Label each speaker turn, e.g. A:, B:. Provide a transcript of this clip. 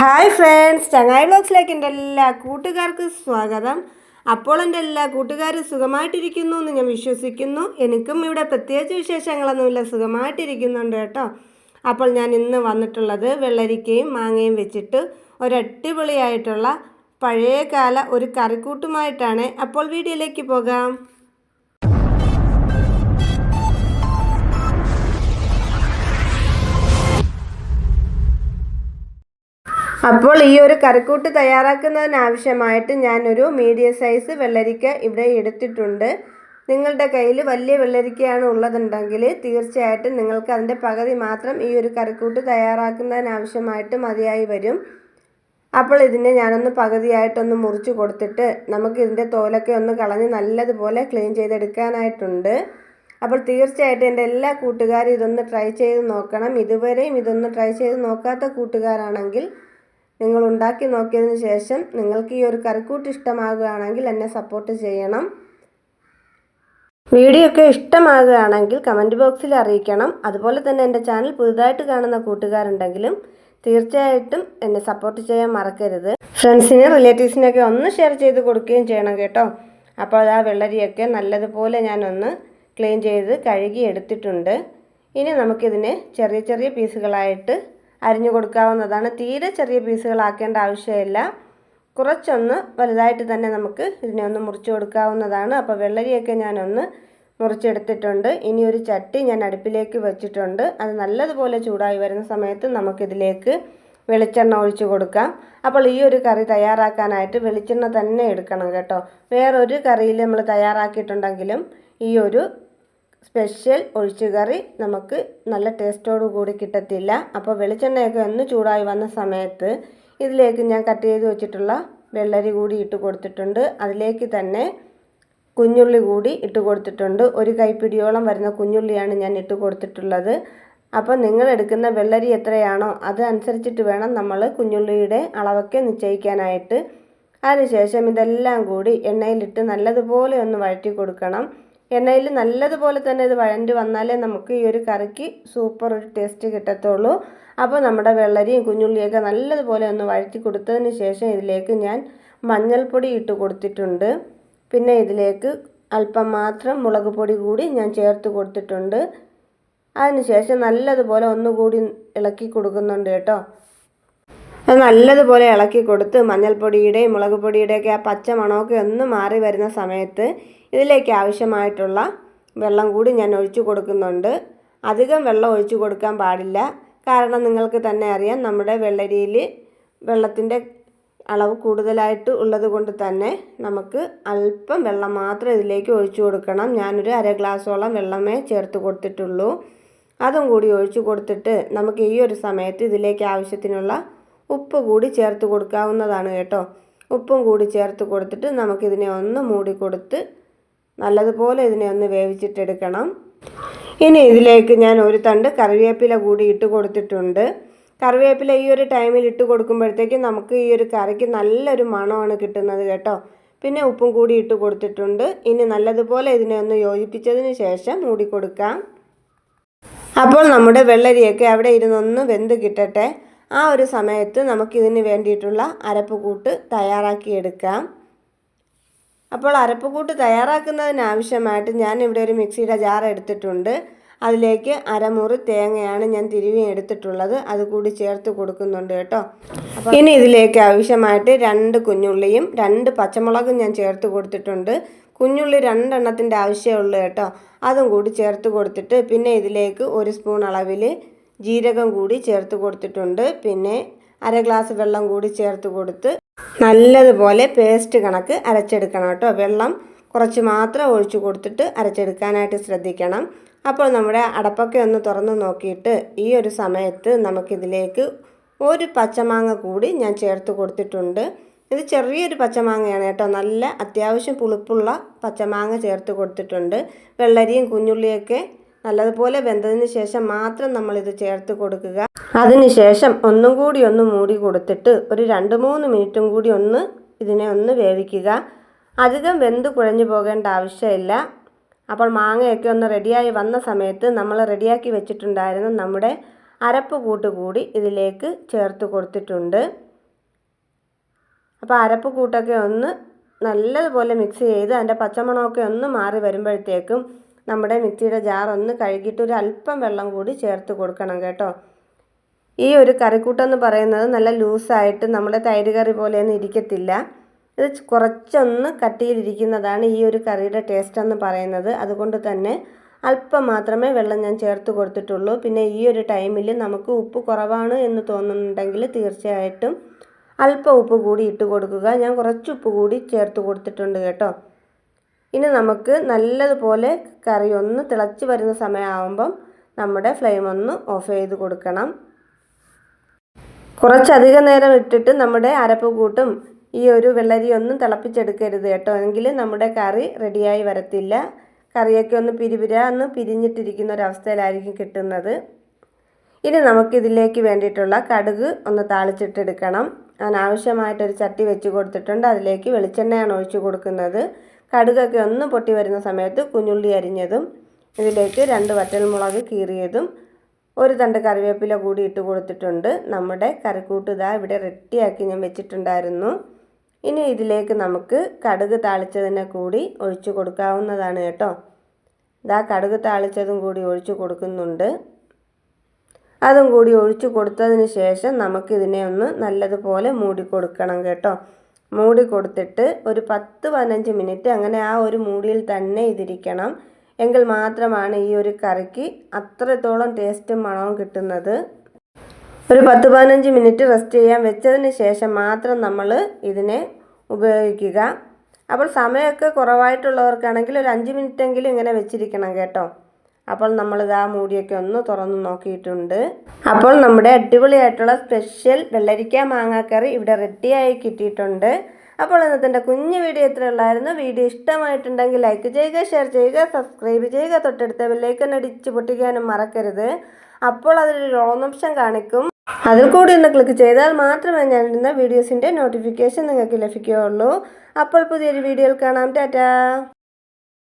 A: Hi friends ചങ്ങായി ബ്ലോഗ്സിലേക്ക് എന്റെ എല്ലാ കൂട്ടുകാർക്കും സ്വാഗതം. അപ്പോൾ എന്റെ എല്ലാ കൂട്ടുകാരും സുഖമായിട്ടിരിക്കുന്നു എന്ന് ഞാൻ വിശ്വസിക്കുന്നു. എനിക്കും ഇവിടെ പ്രത്യേകിച്ച് വിശേഷങ്ങളൊന്നുമില്ല സുഖമായിട്ടിരിക്കുന്നുണ്ട് കേട്ടോ. അപ്പോൾ ഞാൻ ഇന്ന് വന്നിട്ടുള്ളത് വെള്ളരിക്കയും മാങ്ങയും വെച്ചിട്ട് ഒരു അടിപൊളിയായിട്ടുള്ള പഴയകാല ഒരു കറിക്കൂട്ടുമായിട്ടാണ്. അപ്പോൾ വീഡിയോയിലേക്ക് പോകാം. അപ്പോൾ ഈ ഒരു കറിക്കൂട്ട് തയ്യാറാക്കുന്നതിനാവശ്യമായിട്ട് ഞാനൊരു മീഡിയം സൈസ് വെള്ളരിക്ക ഇവിടെ എടുത്തിട്ടുണ്ട്. നിങ്ങളുടെ കയ്യിൽ വലിയ വെള്ളരിക്കയാണ് ഉള്ളതുണ്ടെങ്കിൽ തീർച്ചയായിട്ടും നിങ്ങൾക്ക് അതിന്റെ പകുതി മാത്രം ഈ ഒരു കറിക്കൂട്ട് തയ്യാറാക്കുന്നതിനാവശ്യമായിട്ട് മതിയായി വരും. അപ്പോൾ ഇതിനെ ഞാനൊന്ന് പകുതിയായിട്ടൊന്ന് മുറിച്ച് കൊടുത്തിട്ട് നമുക്ക് ഇതിന്റെ തോലൊക്കെ ഒന്ന് കളഞ്ഞ് നല്ലതുപോലെ ക്ലീൻ ചെയ്തെടുക്കാനായിട്ടുണ്ട്. അപ്പോൾ തീർച്ചയായിട്ടും എന്റെ എല്ലാ കൂട്ടുകാരും ഇതൊന്ന് ട്രൈ ചെയ്ത് നോക്കണം. ഇതുവരെയും ഇതൊന്ന് ട്രൈ ചെയ്ത് നോക്കാത്ത കൂട്ടുകാരാണെങ്കിൽ നിങ്ങൾ ഉണ്ടാക്കി നോക്കിയതിന് ശേഷം നിങ്ങൾക്ക് ഈ ഒരു കറിക്കൂട്ട് ഇഷ്ടമാകുകയാണെങ്കിൽ എന്നെ സപ്പോർട്ട് ചെയ്യണം. വീഡിയോ ഒക്കെ ഇഷ്ടമാകുകയാണെങ്കിൽ കമന്റ് ബോക്സിൽ അറിയിക്കണം. അതുപോലെ തന്നെ എന്റെ ചാനൽ പുതുതായിട്ട് കാണുന്ന കൂട്ടുകാരുണ്ടെങ്കിലും തീർച്ചയായിട്ടും എന്നെ സപ്പോർട്ട് ചെയ്യാൻ മറക്കരുത്. ഫ്രണ്ട്സിനെ റിലേറ്റീവ്സിനൊക്കെ ഒന്ന് ഷെയർ ചെയ്ത് കൊടുക്കുകയും ചെയ്യണം കേട്ടോ. അപ്പോൾ അത് ആ വെള്ളരിയൊക്കെ നല്ലതുപോലെ ഞാനൊന്ന് ക്ലീൻ ചെയ്ത് കഴുകി എടുത്തിട്ടുണ്ട്. ഇനി നമുക്കിതിനെ ചെറിയ ചെറിയ പീസുകളായിട്ട് അരിഞ്ഞു കൊടുക്കാവുന്നതാണ്. തീരെ ചെറിയ പീസുകളാക്കേണ്ട ആവശ്യമില്ല. കുറച്ചൊന്ന് വലുതായിട്ട് തന്നെ നമുക്ക് ഇതിനെ ഒന്ന് മുറിച്ച് കൊടുക്കാവുന്നതാണ്. അപ്പോൾ വെള്ളരിയൊക്കെ ഞാനൊന്ന് മുറിച്ചെടുത്തിട്ടുണ്ട്. ഇനി ഒരു ചട്ടി ഞാൻ അടുപ്പിലേക്ക് വെച്ചിട്ടുണ്ട്. അത് നല്ലതുപോലെ ചൂടായി വരുന്ന സമയത്ത് നമുക്കിതിലേക്ക് വെളിച്ചെണ്ണ ഒഴിച്ചു കൊടുക്കാം. അപ്പോൾ ഈ ഒരു കറി തയ്യാറാക്കാനായിട്ട് വെളിച്ചെണ്ണ തന്നെ എടുക്കണം കേട്ടോ. വേറൊരു കറിയിൽ നമ്മൾ തയ്യാറാക്കിയിട്ടുണ്ടെങ്കിലും ഈ ഒരു സ്പെഷ്യൽ ഒഴിച്ചുകറി നമുക്ക് നല്ല ടേസ്റ്റോടു കൂടി കിട്ടത്തില്ല. അപ്പോൾ വെളിച്ചെണ്ണയൊക്കെ ഒന്ന് ചൂടായി വന്ന സമയത്ത് ഇതിലേക്ക് ഞാൻ കട്ട് ചെയ്ത് വെച്ചിട്ടുള്ള വെള്ളരി കൂടി ഇട്ട് കൊടുത്തിട്ടുണ്ട്. അതിലേക്ക് തന്നെ കുഞ്ഞുള്ളി കൂടി ഇട്ട് കൊടുത്തിട്ടുണ്ട്. ഒരു കൈപ്പിടിയോളം വരുന്ന കുഞ്ഞുള്ളിയാണ് ഞാൻ ഇട്ട് കൊടുത്തിട്ടുള്ളത്. അപ്പോൾ നിങ്ങൾ എടുക്കുന്ന വെള്ളരി എത്രയാണോ അത് അനുസരിച്ചിട്ട് വേണം നമ്മൾ കുഞ്ഞുള്ളിയുടെ അളവൊക്കെ നിശ്ചയിക്കാനായിട്ട്. അതിനുശേഷം ഇതെല്ലാം കൂടി എണ്ണയിലിട്ട് നല്ലതുപോലെ ഒന്ന് വഴറ്റി കൊടുക്കണം. എണ്ണയിൽ നല്ലതുപോലെ തന്നെ ഇത് വഴണ്ടി വന്നാലേ നമുക്ക് ഈ ഒരു കറിക്ക് സൂപ്പർ ഒരു ടേസ്റ്റ് കിട്ടത്തുള്ളൂ. അപ്പോൾ നമ്മുടെ വെള്ളരിയും കുഞ്ഞുള്ളിയൊക്കെ നല്ലതുപോലെ ഒന്ന് വഴറ്റി കൊടുത്തതിന് ശേഷം ഇതിലേക്ക് ഞാൻ മഞ്ഞൾപ്പൊടി ഇട്ട് കൊടുത്തിട്ടുണ്ട്. പിന്നെ ഇതിലേക്ക് അല്പം മാത്രം മുളക് പൊടി കൂടി ഞാൻ ചേർത്ത് കൊടുത്തിട്ടുണ്ട്. അതിനുശേഷം നല്ലതുപോലെ ഒന്നുകൂടി ഇളക്കി കൊടുക്കുന്നുണ്ട് കേട്ടോ. അത് നല്ലതുപോലെ ഇളക്കി കൊടുത്ത് മഞ്ഞൾപ്പൊടിയുടെയും മുളക് പൊടിയുടെയൊക്കെ ആ പച്ച മണമൊക്കെ ഒന്ന് മാറി വരുന്ന സമയത്ത് ഇതിലേക്ക് ആവശ്യമായിട്ടുള്ള വെള്ളം കൂടി ഞാൻ ഒഴിച്ചു കൊടുക്കുന്നുണ്ട്. അധികം വെള്ളം ഒഴിച്ചു കൊടുക്കാൻ പാടില്ല. കാരണം നിങ്ങൾക്ക് തന്നെ അറിയാം നമ്മുടെ വെള്ളരിയിൽ വെള്ളത്തിന്റെ അളവ് കൂടുതലായിട്ട് ഉള്ളത് കൊണ്ട് തന്നെ നമുക്ക് അല്പം വെള്ളം മാത്രം ഇതിലേക്ക് ഒഴിച്ചു കൊടുക്കണം. ഞാനൊരു അര ഗ്ലാസ്സോളം വെള്ളമേ ചേർത്ത് കൊടുത്തിട്ടുള്ളൂ. അതും കൂടി ഒഴിച്ചു കൊടുത്തിട്ട് നമുക്ക് ഈ ഒരു സമയത്ത് ഇതിലേക്ക് ആവശ്യത്തിനുള്ള ഉപ്പ് കൂടി ചേർത്ത് കൊടുക്കാവുന്നതാണ് കേട്ടോ. ഉപ്പും കൂടി ചേർത്ത് കൊടുത്തിട്ട് നമുക്കിതിനെ ഒന്ന് മൂടി കൊടുത്ത് നല്ലതുപോലെ ഇതിനെ ഒന്ന് വേവിച്ചിട്ടെടുക്കണം. ഇനി ഇതിലേക്ക് ഞാൻ ഒരു തണ്ട് കറിവേപ്പില കൂടി ഇട്ട് കൊടുത്തിട്ടുണ്ട്. കറിവേപ്പില ഈ ഒരു ടൈമിൽ ഇട്ട് കൊടുക്കുമ്പോഴത്തേക്കും നമുക്ക് ഈ ഒരു കറിക്ക് നല്ലൊരു മണമാണ് കിട്ടുന്നത് കേട്ടോ. പിന്നെ ഉപ്പും കൂടി ഇട്ട് കൊടുത്തിട്ടുണ്ട്. ഇനി നല്ലതുപോലെ ഇതിനെ ഒന്ന് യോജിപ്പിച്ചതിന് ശേഷം മൂടി കൊടുക്കാം. അപ്പോൾ നമ്മുടെ വെള്ളരിയൊക്കെ അവിടെ ഇരുന്നൊന്ന് വെന്ത് കിട്ടട്ടെ. ആ ഒരു സമയത്ത് നമുക്കിതിന് വേണ്ടിയിട്ടുള്ള അരപ്പ് കൂട്ട് തയ്യാറാക്കിയെടുക്കാം. അപ്പോൾ അരപ്പുകൂട്ട് തയ്യാറാക്കുന്നതിനാവശ്യമായിട്ട് ഞാൻ ഇവിടെ ഒരു മിക്സിയുടെ ജാർ എടുത്തിട്ടുണ്ട്. അതിലേക്ക് അരമുറി തേങ്ങയാണ് ഞാൻ തിരുവി എടുത്തിട്ടുള്ളത്. അത് കൂടി ചേർത്ത് കൊടുക്കുന്നുണ്ട് കേട്ടോ. ഇനി ഇതിലേക്ക് ആവശ്യമായിട്ട് രണ്ട് കുഞ്ഞുള്ളിയും രണ്ട് പച്ചമുളകും ഞാൻ ചേർത്ത് കൊടുത്തിട്ടുണ്ട്. കുഞ്ഞുള്ളി രണ്ടെണ്ണത്തിന്റെ ആവശ്യമുള്ളൂ കേട്ടോ. അതും കൂടി ചേർത്ത് കൊടുത്തിട്ട് പിന്നെ ഇതിലേക്ക് ഒരു സ്പൂൺ അളവിൽ ജീരകം കൂടി ചേർത്ത് കൊടുത്തിട്ടുണ്ട്. പിന്നെ അര ഗ്ലാസ് വെള്ളം കൂടി ചേർത്ത് കൊടുത്ത് നല്ലതുപോലെ പേസ്റ്റ് കണക്ക് അരച്ചെടുക്കണം കേട്ടോ. വെള്ളം കുറച്ച് മാത്രം ഒഴിച്ചു കൊടുത്തിട്ട് അരച്ചെടുക്കാനായിട്ട് ശ്രദ്ധിക്കണം. അപ്പോൾ നമ്മുടെ അടപ്പൊക്കെ ഒന്ന് തുറന്ന് നോക്കിയിട്ട് ഈ ഒരു സമയത്ത് നമുക്കിതിലേക്ക് ഒരു പച്ചമാങ്ങ കൂടി ഞാൻ ചേർത്ത് കൊടുത്തിട്ടുണ്ട്. ഇത് ചെറിയൊരു പച്ചമാങ്ങയാണ് കേട്ടോ. നല്ല അത്യാവശ്യം പുളിപ്പുള്ള പച്ചമാങ്ങ ചേർത്ത് കൊടുത്തിട്ടുണ്ട്. വെള്ളരിയും കുഞ്ഞുള്ളിയൊക്കെ നല്ലതുപോലെ വെന്തതിന് ശേഷം മാത്രം ഇത് ചേർത്ത് കൊടുക്കുക. അതിനുശേഷം ഒന്നും കൂടി ഒന്ന് മൂടി കൊടുത്തിട്ട് ഒരു രണ്ട് മൂന്ന് മിനിറ്റും കൂടി ഒന്ന് ഇതിനെ ഒന്ന് വേവിക്കുക. അധികം വെന്ത് കുഴഞ്ഞു പോകേണ്ട ആവശ്യമില്ല. അപ്പോൾ മാങ്ങയൊക്കെ ഒന്ന് റെഡിയായി വന്ന സമയത്ത് നമ്മൾ റെഡിയാക്കി വെച്ചിട്ടുണ്ടായിരുന്ന നമ്മുടെ അരപ്പ് കൂട്ട് കൂടി ഇതിലേക്ക് ചേർത്ത് കൊടുത്തിട്ടുണ്ട്. അപ്പോൾ അരപ്പ് കൂട്ടൊക്കെ ഒന്ന് നല്ലതുപോലെ മിക്സ് ചെയ്ത് അതിന്റെ പച്ചമണമൊക്കെ ഒന്ന് മാറി വരുമ്പോഴത്തേക്കും നമ്മുടെ മിക്സിയുടെ ജാർ ഒന്ന് കഴുകിയിട്ട് ഒരു അല്പം വെള്ളം കൂടി ചേർത്ത് കൊടുക്കണം കേട്ടോ. ഈ ഒരു കറിക്കൂട്ടെന്ന് പറയുന്നത് നല്ല ലൂസായിട്ട് നമ്മുടെ തൈര് കറി പോലെയൊന്നും ഇരിക്കത്തില്ല. ഇത് കുറച്ചൊന്ന് കട്ടിയിലിരിക്കുന്നതാണ് ഈ ഒരു കറിയുടെ ടേസ്റ്റ് എന്ന് പറയുന്നത്. അതുകൊണ്ട് തന്നെ അല്പം മാത്രമേ വെള്ളം ഞാൻ ചേർത്ത് കൊടുത്തിട്ടുള്ളൂ. പിന്നെ ഈ ഒരു ടൈമിൽ നമുക്ക് ഉപ്പ് കുറവാണ് എന്ന് തോന്നുന്നുണ്ടെങ്കിൽ തീർച്ചയായിട്ടും അല്പം ഉപ്പ് കൂടി ഇട്ട് കൊടുക്കുക. ഞാൻ കുറച്ച് ഉപ്പ് കൂടി ചേർത്ത് കൊടുത്തിട്ടുണ്ട് കേട്ടോ. ഇനി നമുക്ക് നല്ലതുപോലെ കറി ഒന്ന് തിളച്ച് വരുന്ന സമയമാകുമ്പം നമ്മുടെ ഫ്ലെയിം ഒന്ന് ഓഫ് ചെയ്ത് കൊടുക്കണം. കുറച്ചധികം നേരം ഇട്ടിട്ട് നമ്മുടെ അരപ്പ് കൂട്ടും ഈ ഒരു വെള്ളരിയൊന്നും തിളപ്പിച്ചെടുക്കരുത് കേട്ടോ. എങ്കിൽ നമ്മുടെ കറി റെഡിയായി വരത്തില്ല. കറിയൊക്കെ ഒന്ന് പിരിപിര ഒന്ന് പിരിഞ്ഞിട്ടിരിക്കുന്ന ഒരവസ്ഥയിലായിരിക്കും കിട്ടുന്നത്. ഇനി നമുക്കിതിലേക്ക് വേണ്ടിയിട്ടുള്ള കടുക് ഒന്ന് താളിച്ചിട്ടെടുക്കണം. അതിനാവശ്യമായിട്ടൊരു ചട്ടി വെച്ച് കൊടുത്തിട്ടുണ്ട്. അതിലേക്ക് വെളിച്ചെണ്ണയാണ് ഒഴിച്ച് കൊടുക്കുന്നത്. കടുകൊക്കെ ഒന്ന് പൊട്ടി വരുന്ന സമയത്ത് കുഞ്ഞുള്ളി അരിഞ്ഞതും ഇതിലേക്ക് രണ്ട് വറ്റൽമുളക് കീറിയതും ഒരു തണ്ട് കറിവേപ്പില കൂടി ഇട്ട് കൊടുത്തിട്ടുണ്ട്. നമ്മുടെ കറിക്കൂട്ട് ഇതാ ഇവിടെ റെഡിയാക്കി ഞാൻ വെച്ചിട്ടുണ്ടായിരുന്നു. ഇനി ഇതിലേക്ക് നമുക്ക് കടുക് താളിച്ചതിനെ കൂടി ഒഴിച്ചു കൊടുക്കാവുന്നതാണ് കേട്ടോ. ഇതാ കടുക് താളിച്ചതും കൂടി ഒഴിച്ചു കൊടുക്കുന്നുണ്ട്. അതും കൂടി ഒഴിച്ചു കൊടുത്തതിന് ശേഷം നമുക്കിതിനെ ഒന്ന് നല്ലതുപോലെ മൂടി കൊടുക്കണം കേട്ടോ. മൂടി കൊടുത്തിട്ട് ഒരു പത്ത് പതിനഞ്ച് മിനിറ്റ് അങ്ങനെ ആ ഒരു മൂടിയിൽ തന്നെ ഇതിരിക്കണം. എങ്കിൽ മാത്രമാണ് ഈ ഒരു കറിക്ക് അത്രത്തോളം ടേസ്റ്റും മണവും കിട്ടുന്നത്. ഒരു പത്ത് പതിനഞ്ച് മിനിറ്റ് റെസ്റ്റ് ചെയ്യാൻ വെച്ചതിന് ശേഷം മാത്രം നമ്മൾ ഇതിനെ ഉപയോഗിക്കുക. അപ്പോൾ സമയമൊക്കെ കുറവായിട്ടുള്ളവർക്കാണെങ്കിൽ ഒരു അഞ്ച് മിനിറ്റെങ്കിലും ഇങ്ങനെ വെച്ചിരിക്കണം കേട്ടോ. അപ്പോൾ നമ്മളിത് ആ മൂടിയൊക്കെ ഒന്ന് തുറന്ന് നോക്കിയിട്ടുണ്ട്. അപ്പോൾ നമ്മുടെ അടിപൊളിയായിട്ടുള്ള സ്പെഷ്യൽ വെള്ളരിക്ക മാങ്ങാക്കറി ഇവിടെ റെഡിയായി കിട്ടിയിട്ടുണ്ട്. അപ്പോൾ ഇന്നത്തെ കുഞ്ഞു വീഡിയോ എത്ര ഉള്ളായിരുന്നു വീഡിയോ ഇഷ്ടമായിട്ടുണ്ടെങ്കിൽ ലൈക്ക് ചെയ്യുക ഷെയർ ചെയ്യുക സബ്സ്ക്രൈബ് ചെയ്യുക. തൊട്ടടുത്ത ബെല്ലൈക്കൻ അടിച്ച് പൊട്ടിക്കാനും മറക്കരുത്. അപ്പോൾ അതിലൊരു ഓൺ ഓപ്ഷൻ കാണിക്കും. അതിൽ കൂടി ഒന്ന് ക്ലിക്ക് ചെയ്താൽ മാത്രമേ ഞാൻ ഇടുന്ന വീഡിയോസിന്റെ നോട്ടിഫിക്കേഷൻ നിങ്ങൾക്ക് ലഭിക്കുകയുള്ളൂ. അപ്പോൾ പുതിയൊരു വീഡിയോയിൽ കാണാം. ടാറ്റാ!